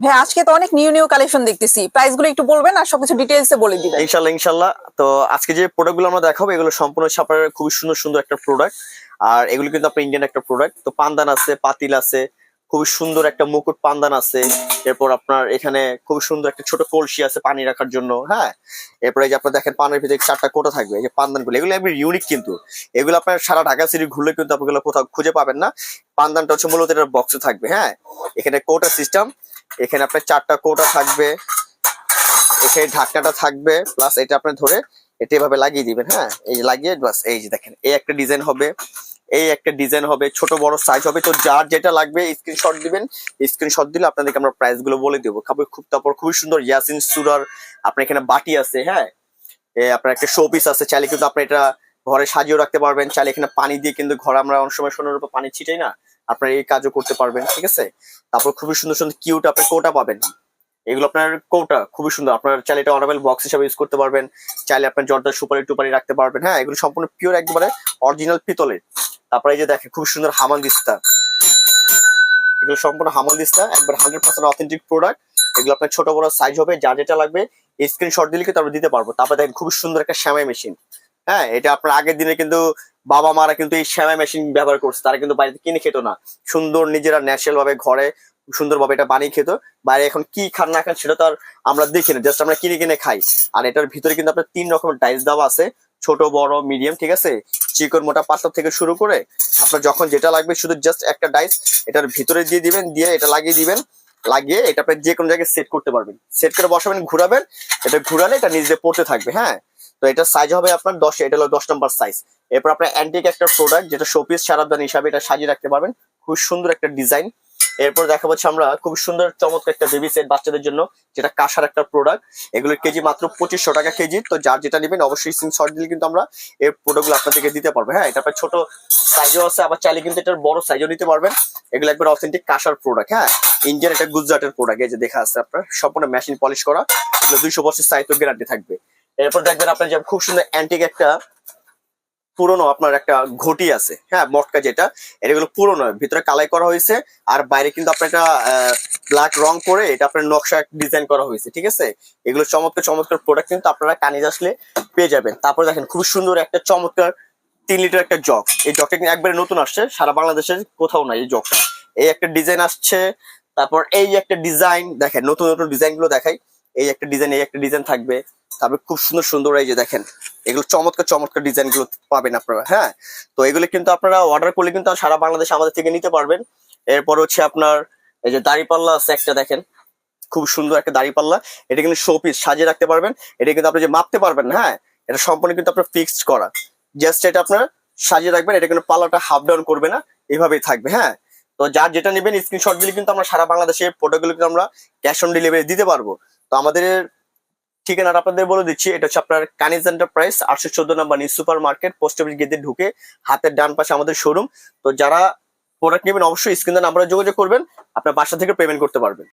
ভাই আজকে তো অনেক নিউ নিউ কালেকশন দেখতেছি। প্রাইসগুলো একটু বলবেন আর সবকিছু ডিটেলসে বলে দিবেন। ইনশাল্লাহ ইনশাল্লাহ। তো আজকে যে প্রোডাক্টগুলো আমরা দেখাবো, এগুলো সম্পূর্ণ আপনার খুবই সুন্দর সুন্দর একটা প্রোডাক্ট আর এগুলো কিন্তু আপনার ইন্ডিয়ান একটা প্রোডাক্ট তো পান্দান আছে, পাতিল আছে, খুবই সুন্দর একটা মুকুট পান্দান আছে। এরপর আপনার এখানে খুব সুন্দর একটা ছোট কলসি আছে পানি রাখার জন্য হ্যাঁ? এরপরে যে আপনার দেখেন, পানের ভিতরে চারটা কোটা থাকবে। এই যে পান্দানগুলো এগুলো একবার ইউনিক কিন্তু। এগুলো আপনার সারা ঢাকা সিটি ঘুরলে কিন্তু আপনি এগুলো কোথাও খুঁজে পাবেন না। পান্দানটা হচ্ছে মূলত এটার বক্সে থাকবে হ্যাঁ? এখানে কোটা সিস্টেম এখানে আপনার চারটা কোটা থাকবে, এখানে ঢাকনাটা থাকবে প্লাস এটা আপনি ধরে এটা এভাবে লাগিয়ে দিবেন হ্যাঁ? এই যে লাগিয়ে বাস এই যে দেখেন, এই একটা ডিজাইন হবে, এই একটা ডিজাইন হবে, ছোট, বড় সাইজ হবে, তো যার যেটা লাগবে স্ক্রিনশট দিবেন স্ক্রিনশট দিলে আপনাদেরকে আমরা প্রাইসগুলো বলে দেবো। খুবই খুব তারপর খুবই সুন্দর ইয়াসিন সুরার, আপনার এখানে বাটি আছে হ্যাঁ? আপনার একটা শো পিস আছে, চাইলে কিন্তু আপনি এটা ঘরে সাজিয়েও রাখতে পারবেন, চাইলে এখানে পানি দিয়ে কিন্তু ঘরে আমরা অনেক সময় সোনার উপর পানি ছিটাই না আপনার এই কাজও করতে পারবেন, ঠিক আছে? তারপর খুবই সুন্দর সুন্দর কিউট আপনি কোটা পাবেন। এগুলো আপনার কোটা, খুবই সুন্দর। আপনার চাইলে এটা অনাবেল বক্স হিসাবে ইউজ করতে পারবেন। চাইলে আপনার জর্দার সুপারি টুপারি রাখতে পারবেন। হ্যাঁ এগুলো সম্পূর্ণ পিওর একবারে অরিজিনাল পিতলের। তারপরে এই যে দেখেন খুব সুন্দর হামান দিস্তা। এগুলো সম্পূর্ণ হামান দিস্তা, একবার হান্ড্রেড পার্সেন্ট অথেন্টিক প্রোডাক্ট এগুলো আপনার ছোট বড় সাইজ হবে যা যেটা লাগবে স্ক্রিনশট দিলে কিন্তু আমরা দিতে পারব। তারপরে দেখেন খুব সুন্দর একটা শ্যামাই মেশিন হ্যাঁ এটা আপনার আগের দিনে কিন্তু বাবা মারা কিন্তু এই শ্যামাই মেশিন ব্যবহার করছে, তারা কিন্তু বাড়িতে কিনে খেত না। সুন্দর নিজেরা ন্যাচারাল ভাবে ঘরে সুন্দরভাবে এটা বানিয়ে খেত। বাইরে এখন কি খান না খান সেটা তো আর আমরা দেখি না জাস্ট আমরা কিনে কিনে খাই। আর এটার ভিতরে কিন্তু আপনার তিন রকমের ডাইস দেওয়া আছে, ছোট, বড় মিডিয়াম ঠিক আছে? চিকন, মোটা, পাতলা থেকে শুরু করে আপনার যখন যেটা লাগবে শুধু জাস্ট একটা ডাইস এটার ভিতরে দিয়ে দিবেন, দিয়ে এটা লাগিয়ে দিবেন। লাগিয়ে এটা আপনি যে কোনো জায়গায় সেট করতে পারবেন। সেট করে বসাবেন, ঘুরাবেন, এটা ঘুরালে এটা নিজে পড়তে থাকবে হ্যাঁ? তো এটা সাইজ হবে আপনার দশ, এটা হলো দশ নম্বর সাইজ এরপর আপনার অ্যান্টিক একটা প্রোডাক্ট যেটা শোপিস সারাদান হিসাবে এটা সাজিয়ে রাখতে পারবেন। খুব সুন্দর একটা ডিজাইন এরপর দেখা পাচ্ছি আমরা খুব সুন্দর, চমৎকার একটা বেবি সেট বাচ্চাদের জন্য, যেটা কাঁসার একটা প্রোডাক্ট এগুলোর কেজি মাত্র পঁচিশশো টাকা কেজি। তো যার যেটা নেবেন অবশ্যই সিম শর্ট দিলে কিন্তু আমরা এই প্রোডাক্টগুলো আপনাদেরকে দিতে পারব। হ্যাঁ এটা ছোট সাইজও আছে, আবার চাইলে কিন্তু এটার বড় সাইজও নিতে পারবেন। এগুলো একবার অথেন্টিক কাঁসার প্রোডাক্ট হ্যাঁ। ইন্ডিয়ান একটা গুজরাটের প্রোডাক্ট এই যে দেখা আছে আপনার, সম্পূর্ণ মেশিন পলিশ করা। এগুলো দুইশো বছর সাহিত্য গ্যারান্টি থাকবে। এরপর দেখবেন আপনার যে খুব সুন্দর অ্যান্টিক একটা পুরনো আপনার একটা ঘটি আছে হ্যাঁ মটকা যেটা, এগুলো পুরনো, ভিতরে কালাই করা হয়েছে, আর বাইরে কিন্তু আপনার একটা ব্ল্যাক রং করে এটা আপনার নকশা ডিজাইন করা হয়েছে, ঠিক আছে? এগুলো চমৎকার চমৎকার প্রোডাক্ট কিন্তু আপনারা কানিজ আসলে পেয়ে যাবেন। তারপর দেখেন, খুব সুন্দর একটা চমৎকার তিন লিটার একটা জগ এই জগটা কিন্তু একবারে নতুন আসছে, সারা বাংলাদেশের কোথাও নাই এই জগটা এই একটা ডিজাইন আসছে, তারপর এই একটা ডিজাইন দেখেন, নতুন নতুন ডিজাইনগুলো দেখাই। এই একটা ডিজাইন এই একটা ডিজাইন থাকবে। তারপর খুব সুন্দর সুন্দর এই যে দেখেন, এগুলো চমৎকার চমৎকার ডিজাইনগুলো পাবেন আপনারা হ্যাঁ? তো এগুলো কিন্তু আপনারা অর্ডার করলে কিন্তু সারা বাংলাদেশে আমাদের থেকে নিতে পারবেন। এরপর হচ্ছে আপনার এই যে দাড়িপাল্লা আছে একটা দেখেন, খুব সুন্দর একটা দাড়িপাল্লা। এটা কিন্তু শোপিস সাজিয়ে রাখতে পারবেন। এটা কিন্তু আপনি যে মাপতে পারবেন হ্যাঁ? এটা সম্পূর্ণ কিন্তু আপনার ফিক্সড করা। জাস্ট এটা আপনার সাজিয়ে রাখবেন, এটা কিন্তু পাল্লাটা হাফ ডাউন করবে না, এভাবেই থাকবে হ্যাঁ? তো যার যেটা নেবেন স্ক্রিনশট দিলে কিন্তু আমরা সারা বাংলাদেশে প্রোডাক্টগুলো কিন্তু আমরা ক্যাশ অন ডেলিভারি দিতে পারব। তো আমাদের ঠিকানাটা আপনাদের বলে দিচ্ছি, এটা হচ্ছে আপনার কানিজ এন্টারপ্রাইজ আটশো চোদ্দ number news super market post office গেটে ঢুকে হাতের ডান পাশে আমাদের শোরুম তো যারা প্রোডাক্ট নেবেন, অবশ্যই স্ক্রিনে নাম্বারে যোগাযোগ করবেন, আপনার বাসা থেকে পেমেন্ট করতে পারবেন।